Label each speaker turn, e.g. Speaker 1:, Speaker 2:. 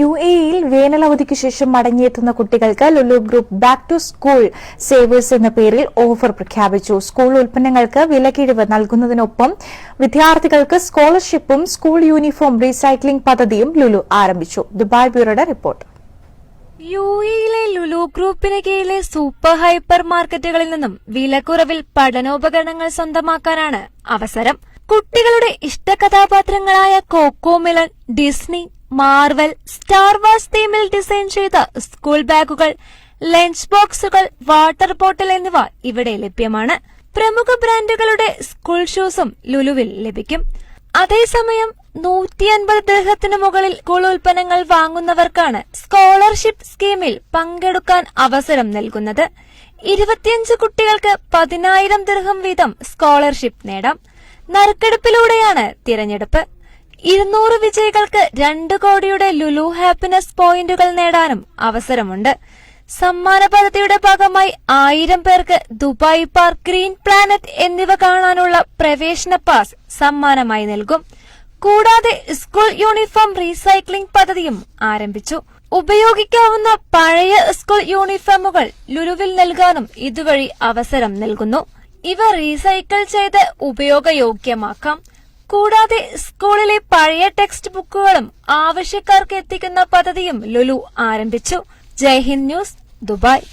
Speaker 1: U എയിൽ വേനലവധിക്ക് ശേഷം മടങ്ങിയെത്തുന്ന കുട്ടികൾക്ക് Lulu group back to school savers എന്ന പേരിൽ ഓഫർ പ്രഖ്യാപിച്ചു. സ്കൂൾ ഉൽപ്പന്നങ്ങൾക്ക് വിലക്കിഴിവ് നൽകുന്നതിനൊപ്പം വിദ്യാർത്ഥികൾക്ക് സ്കോളർഷിപ്പും സ്കൂൾ യൂണിഫോം റീസൈക്ലിംഗ് പദ്ധതിയും ലുലു ആരംഭിച്ചു. Dubai ബ്യൂറോയുടെ report.
Speaker 2: യു എയിലെ ലുലു ഗ്രൂപ്പിന് കീഴിലെ സൂപ്പർ ഹൈപ്പർ മാർക്കറ്റുകളിൽ നിന്നും വിലക്കുറവിൽ പഠനോപകരണങ്ങൾ സ്വന്തമാക്കാനാണ് അവസരം. കുട്ടികളുടെ ഇഷ്ടകഥാപാത്രങ്ങളായ Cocomelon Disney Marvel Star Wars തീമിൽ design ചെയ്ത സ്കൂൾ ബാഗുകൾ ലഞ്ച് ബോക്സുകൾ വാട്ടർ ബോട്ടിൽ എന്നിവ ഇവിടെ ലഭ്യമാണ്. പ്രമുഖ ബ്രാൻഡുകളുടെ സ്കൂൾ ഷൂസും ലുലുവിൽ ലഭിക്കും. അതേസമയം നൂറ്റി അൻപത് മുകളിൽ സ്കൂൾ ഉൽപ്പന്നങ്ങൾ വാങ്ങുന്നവർക്കാണ് സ്കോളർഷിപ്പ് സ്കീമിൽ പങ്കെടുക്കാൻ അവസരം നൽകുന്നത്. ഇരുപത്തിയഞ്ച് കുട്ടികൾക്ക് പതിനായിരം ദീർഘം വീതം സ്കോളർഷിപ്പ് നേടാം. നറുക്കെടുപ്പിലൂടെയാണ് തിരഞ്ഞെടുപ്പ്. ഇരുന്നൂറ് വിജയികൾക്ക് രണ്ട് കോടിയുടെ ലുലു ഹാപ്പിനെസ് പോയിന്റുകൾ നേടാനും അവസരമുണ്ട്. സമ്മാന പദ്ധതിയുടെ ഭാഗമായി ആയിരം പേർക്ക് ദുബായ് പാർക്ക് ഗ്രീൻ പ്ലാനറ്റ് എന്നിവ കാണാനുള്ള പ്രവേശന പാസ് സമ്മാനമായി നൽകും. കൂടാതെ സ്കൂൾ യൂണിഫോം റീസൈക്ലിംഗ് പദ്ധതിയും ആരംഭിച്ചു. ഉപയോഗിക്കാവുന്ന പഴയ സ്കൂൾ യൂണിഫോമുകൾ ലുലുവിൽ നൽകാനും ഇതുവഴി അവസരം നൽകുന്നു. ഇവ റീസൈക്കിൾ ചെയ്ത് ഉപയോഗയോഗ്യമാക്കാം. കൂടാതെ സ്കൂളിലെ പഴയ ടെക്സ്റ്റ് ബുക്കുകളും ആവശ്യക്കാർക്ക് എത്തിക്കുന്ന പദ്ധതിയും ലുലു ആരംഭിച്ചു. Jaihind news Dubai.